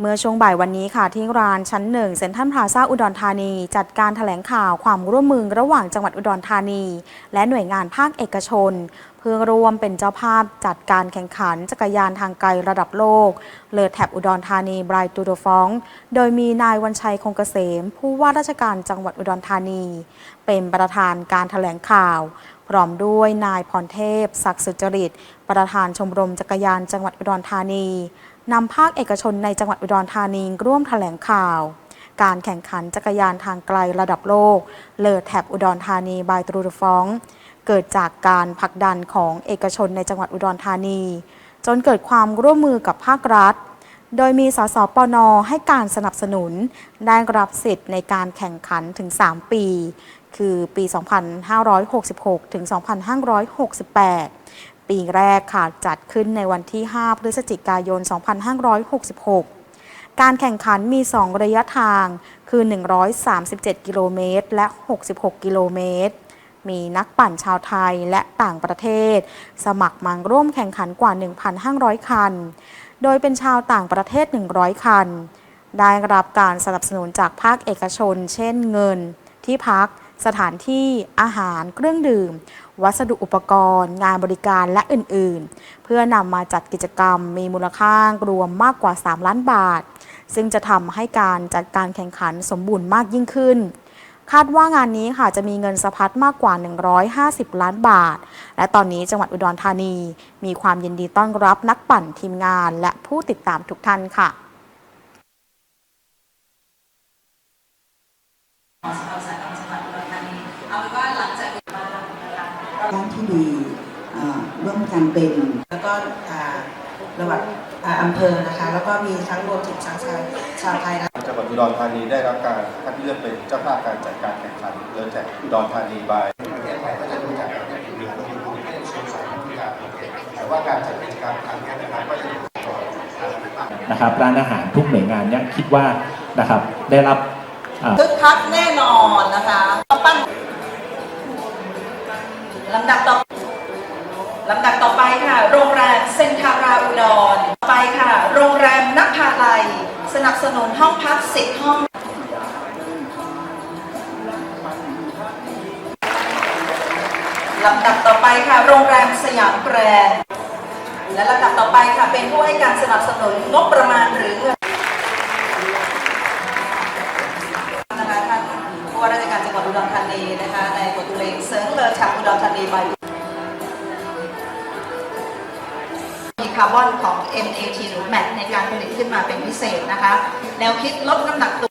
เมื่อช่วงบ่ายวันนี้ค่ะที่ร้านชั้นหนึ่งเซ็นทรัลพลาซ่าอุดรธานี จัดการแถลงข่าวความร่วมมือระหว่างจังหวัดอุดรธานี และหน่วยงานภาคเอกชน เพื่อร่วมเป็นเจ้าภาพจัดการแข่งขันจักรยานทางไกลระดับโลก เลอแถบอุดรธานีไบรตูโดฟอง โดยมีนายวันชัยคงเกษม ผู้ว่าราชการจังหวัดอุดรธานี เป็นประธานการแถลงข่าว พร้อมด้วยนายพรเทพ ศักดิ์สุจริต ประธานชมรมจักรยานจังหวัดอุดรธานี นำภาคเอกชนในจังหวัดอุดรธานีร่วมแถลงข่าว การแข่งขันจักรยานทางไกลระดับโลก เลอแถบอุดรธานีบายตรูดฟอง เกิดจากการผลักดันของเอกชนในจังหวัดอุดรธานี จนเกิดความร่วมมือกับภาครัฐ โดยมีสสปนให้การสนับสนุน ได้รับสิทธิ์ในการแข่งขันถึง 3 ปี คือปี 2566 ถึง 2568 ปีแรกค่ะจัดขึ้นในวันที่ 5 พฤศจิกายน 2566 การแข่งขันมี 2 ระยะทางคือ 137 กิโลเมตร และ 66 กิโลเมตร มีนักปั่นชาวไทยและต่างประเทศ สมัครมาร่วมแข่งขันกว่า 1,500 คัน โดยเป็นชาวต่างประเทศ 100 คัน ได้รับการสนับสนุนจากภาคเอกชน เช่นเงิน ที่พัก สถานที่อาหารเครื่องดื่ม วัสดุอุปกรณ์ งานบริการและอื่นๆ เพื่อนำมาจัดกิจกรรมมีมูลค่ารวมมากกว่า 3 ล้านบาท ซึ่งจะทำให้การจัดการแข่งขันสมบูรณ์มากยิ่งขึ้น คาดว่างานนี้ค่ะจะมีเงินสะพัดมากกว่า 150 ล้านบาท และตอนนี้จังหวัดอุดรธานี มีความยินดีต้อนรับนักปั่นทีมงานและผู้ติดตามทุกท่านค่ะ ที่ดีอ่าร่วมกันเป็น แล้วก็อ่าระหว่างอ่าอำเภอนะคะ แล้วก็มีทั้งรวมถึงชาวชาวชาวไทยนะจังหวัดอุดรธานีได้รับการคัดเลือกเป็นเจ้าภาพการจัดการแข่งขันเรือแจ็อุดรธานีบายประเทศไทยก็จะรู้จักกับเรือที่ผู้ที่เชี่ยวชาญที่การแต่ว่าการจัดกิจกรรมครั้งนี้นะครับก็จะนะครับร้านอาหารทุกหน่วยงานเนี่ยคิดว่านะครับได้รับคึกคักแน่นอนนะคะปั้น ทาราอุดรต่อไปค่ะ โรงแรมนักพาลัย สนับสนุนห้องพักสิบห้องลำดับต่อไปค่ะ โรงแรมสยามแกรนด์และลำดับต่อไปค่ะ เป็นผู้ให้การสนับสนุนงบประมาณหรือเงินนะคะท่านผู้ว่าราชการจังหวัดอุดรธานีนะคะในบทเพลงเซิร์งเลอฉับอุดรธานีบาาร์บอนของ MAT หรือ MAT ในการผลิตขึ้นมาเป็นพิเศษนะคะ แนวคิดลดน้ำหนักตัว